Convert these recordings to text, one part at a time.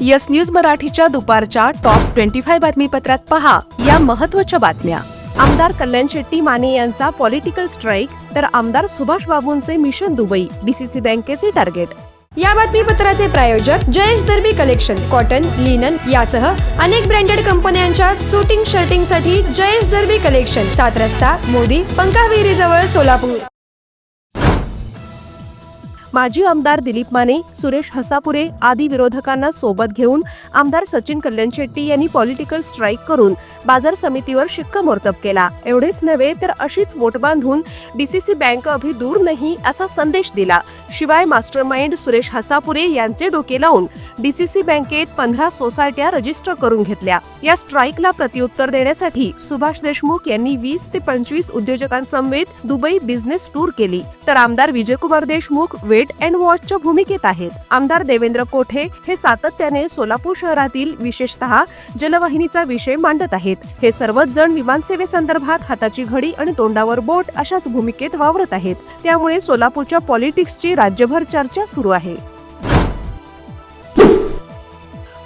Yes news मराठीच्या दुपारच्या top twenty five बातमीपत्रात पहा या महत्त्वाच्या बातम्या. आमदार कल्याण शेट्टी माने यांचा पॉलिटिकल स्ट्राईक तर आमदार सुभाष बाबूंचे मिशन दुबई डीसीसी बँकेचे टार्गेट या बातमीपत्राचे प्रायोजक Jayesh Darbi collection cotton linen यासह अनेक ब्रँडेड कंपन्यांच्या सुटिंग शर्टिंगसाठी जयेश दर्बी कलेक्शन सात रस्ता मोदी पंकाविहिरी जवळ सोलापूर. माजी आमदार दिलीप माने सुरेश हसापुरे आदी विरोधकांना सोबत घेऊन आमदार सचिन कल्याण शेट्टी यांनी पॉलिटिकल स्ट्राईक करून बाजार समितीवर शिक्कामोर्तब केला. एवढेच नव्हे तर अशीच वोट बांधून डीसीसी बँक अभि दूर नाही असा संदेश दिला. शिवाय मास्टरमाइंड सुरेश हसापुरे यांचे डोके लावून डीसीसी बँकेत पंधरा सोसायट्या रजिस्टर करून घेतल्या. या स्ट्राईकला प्रत्युत्तर देण्यासाठी सुभाष देशमुख यांनी वीस ते पंचवीस उद्योजकांसमवेत दुबई बिझनेस टूर केली. तर आमदार विजयकुमार देशमुख वेट अँड वॉचच्या भूमिकेत आहेत. आमदार देवेंद्र कोठे हे सातत्याने सोलापूर शहरातील विशेषतः जलवाहिनीचा विषय मांडत आहेत. हे सर्वच जण विमानसेवेसंदर्भात हाताची घडी आणि तोंडावर बोट अशाच भूमिकेत वावरत आहेत. त्यामुळे सोलापूरच्या पॉलिटिक्सची राज्यभर चर्चा सुरू आहे.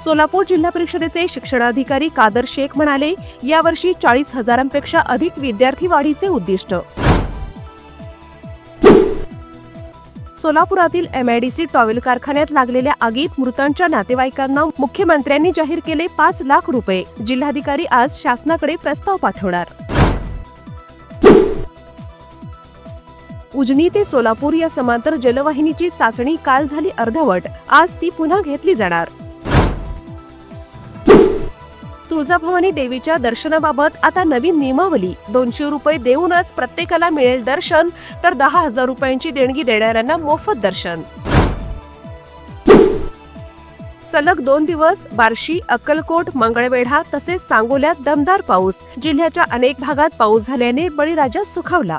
सोलापूर जिल्हा परिषदेचे शिक्षणाधिकारी कादर शेख म्हणाले यावर्षी चाळीस हजारांपेक्षा अधिक विद्यार्थी वाढीचे उद्दिष्ट सोलापुरातील एमआयडीसी टॉवेल कारखान्यात लागलेल्या आगीत मृतांच्या नातेवाईकांना मुख्यमंत्र्यांनी जाहीर केले पाच लाख रुपये. जिल्हाधिकारी आज शासनाकडे प्रस्ताव पाठवणार. उजनी ते सोलापूर या समांतर जलवाहिनीची चाचणी काल झाली अर्धवट. आज ती पुन्हा घेतली जाणार. तुळजाभवानी देवीच्या दर्शनाबाबत आता नवीन नियमावली. दोनशे रुपये देऊनच प्रत्येकाला मिळेल दर्शन तर दहा हजार रुपयांची देणगी देणाऱ्यांना मोफत दर्शन. सलग दोन दिवस बार्शी अक्कलकोट मंगळवेढा तसेच सांगोल्यात दमदार पाऊस. जिल्ह्याच्या अनेक भागात पाऊस झाल्याने बळीराजा सुखावला.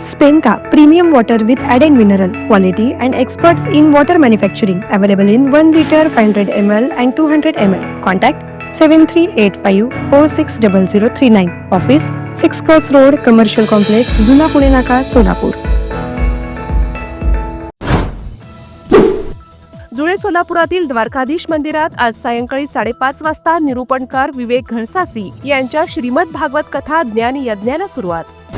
स्पेनका premium water with add and mineral quality and experts in water manufacturing available in one litre five hundred M L and two hundred M L contact seven three eight five four six double zero three nine office six cross road commercial complex जुना पुणे नाका सोलापूर जुळे सोलापुरातील द्वारकाधीश मंदिरात आज सायंकाळी साडेपाच वाजता निरूपणकार विवेक घणसासी यांच्या श्रीमद भागवत कथा ज्ञान यज्ञाला सुरुवात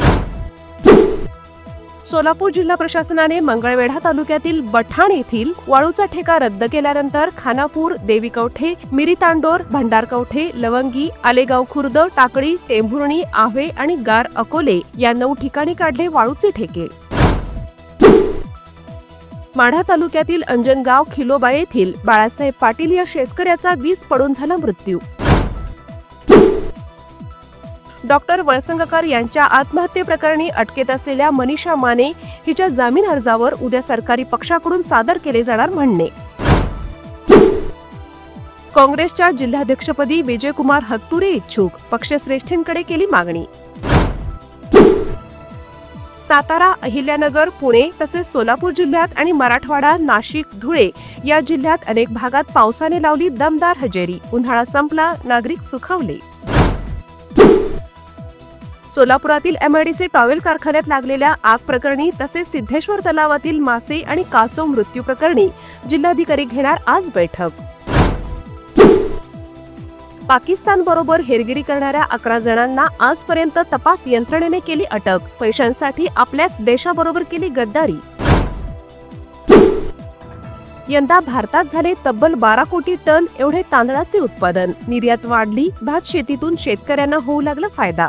सोलापूर जिल्हा प्रशासनाने मंगळवेढा तालुक्यातील बठाण येथील वाळूचा ठेका रद्द केल्यानंतर खानापूर देवीकवठे मिरीतांडोर भंडारकवठे लवंगी आलेगाव खुर्द टाकळी टेंभुर्णी आव्हे आणि गार अकोले या नऊ ठिकाणी काढले वाळूचे ठेके. माढा तालुक्यातील अंजनगाव खिलोबा येथील बाळासाहेब पाटील या शेतकऱ्याचा वीज पडून झाला मृत्यू. डॉक्टर वळसंगकर यांच्या आत्महत्येप्रकरणी अटकेत असलेल्या मनीषा माने हिच्या जामीन अर्जावर उद्या सरकारी पक्षाकडून सादर केले जाणार म्हणणे. काँग्रेसच्या जिल्हाध्यक्षपदी विजयकुमार हत्तुरे इच्छुक पक्षश्रेष्ठींकडे केली मागणी. सातारा अहिल्यानगर पुणे तसेच सोलापूर जिल्ह्यात आणि मराठवाडा नाशिक धुळे या जिल्ह्यात अनेक भागात पावसाने लावली दमदार हजेरी. उन्हाळा संपला नागरिक सुखावले. सोलापुरातील एमआयडीसी टॉवेल कारखान्यात लागलेल्या आग प्रकरणी तसेच सिद्धेश्वर तलावातील मासे आणि कासव मृत्यू प्रकरणी जिल्हाधिकारी घेणार आज बैठक. पाकिस्तान बरोबर हेरगिरी करणाऱ्या अकरा जणांना आजपर्यंत तपास यंत्रणेने केली अटक. पैशांसाठी आपल्याच देशाबरोबर केली गद्दारी. यंदा भारतात झाले तब्बल बारा कोटी टन एवढे तांदळाचे उत्पादन. निर्यात वाढली भात शेतीतून शेतकऱ्यांना होऊ लागला फायदा.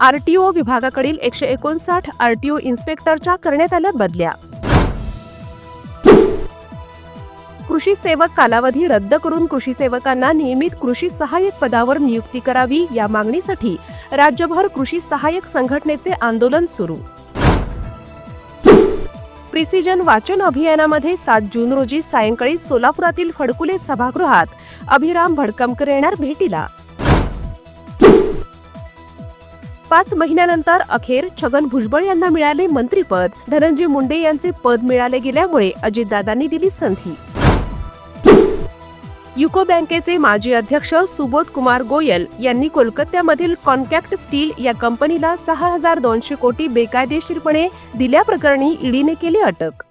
आरटीओ विभागाकडील एकशे एकोणसाठ आरटीओ इन्स्पेक्टरच्या करण्यात आल्या बदल्या. कृषी सेवक कालावधी रद्द करून कृषी सेवकांना नियमित कृषी सहाय्यक पदावर नियुक्ती करावी या मागणीसाठी राज्यभर कृषी सहाय्यक संघटनेचे आंदोलन सुरू. प्रिसिजन वाचन अभियानामध्ये सात जून रोजी सायंकाळी सोलापुरातील फडकुले सभागृहात अभिराम भडकमकर येणार भेटीला. पाच महिन्यानंतर अखेर छगन भुजबळ यांना मिळाले मंत्रीपद. धनंजय मुंडे यांचे पद मिळाले गेल्यामुळे अजितदादांनी दिली संधी. युको बँकेचे माजी अध्यक्ष सुबोध कुमार गोयल यांनी कोलकात्यामधील कॉन्कॅक्ट स्टील या कंपनीला सहा हजार दोनशे कोटी बेकायदेशीरपणे दिल्याप्रकरणी ईडीने केली अटक.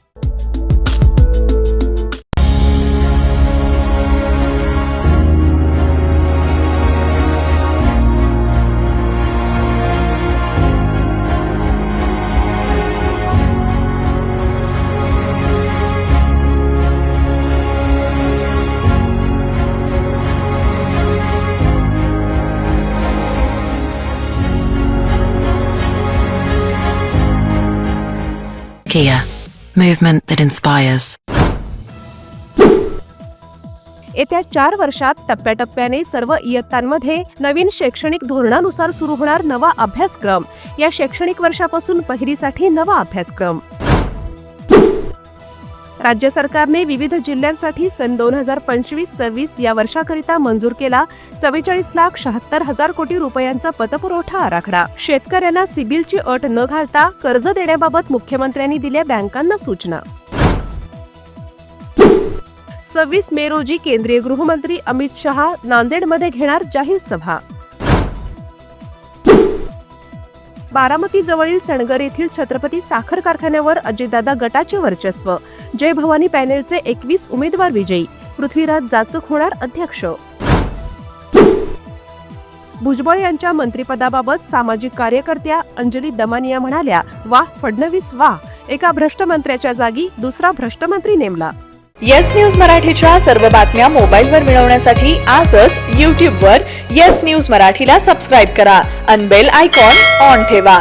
Kia, movement that inspires. येत्या चार वर्षात टप्प्याटप्प्याने सर्व इयत्तांमध्ये नवीन शैक्षणिक धोरणानुसार सुरू होणार नवा अभ्यासक्रम या शैक्षणिक वर्षापासून पहिलीसाठी नवा अभ्यासक्रम राज्य सरकारने विविध जिल्ह्यांसाठी सन दोन हजार पंचवीस सव्वीस या वर्षाकरिता मंजूर केला चव्वेचाळीस लाख शहात्तर हजार कोटी रुपयांचा पतपुरवठा आराखडा. शेतकऱ्यांना सिबिलची अट न घालता कर्ज देण्याबाबत मुख्यमंत्र्यांनी दिल्या बँकांना सूचना. सव्वीस मे रोजी केंद्रीय गृहमंत्री अमित शहा नांदेडमध्ये घेणार जाहीर सभा. बारामती जवळील सणगर येथील छत्रपती साखर कारखान्यावर अजितदादा गटाचे वर्चस्व जय भवानी पॅनेलचे एकवीस उमेदवार विजयी. पृथ्वीराज जाचक होणार अध्यक्ष. भुजबळ यांच्या मंत्रिपदाबाबत सामाजिक कार्यकर्त्या अंजली दमानिया म्हणाल्या वा फडणवीस वा. एका भ्रष्ट मंत्र्याच्या जागी दुसरा भ्रष्ट मंत्री नेमला. येस न्यूज मराठीच्या सर्व बातम्या मोबाईलवर मिळवण्यासाठी आजच यूट्यूबवर येस न्यूज मराठीला सबस्क्राईब करा. अनबेल आयकॉन ऑन ठेवा.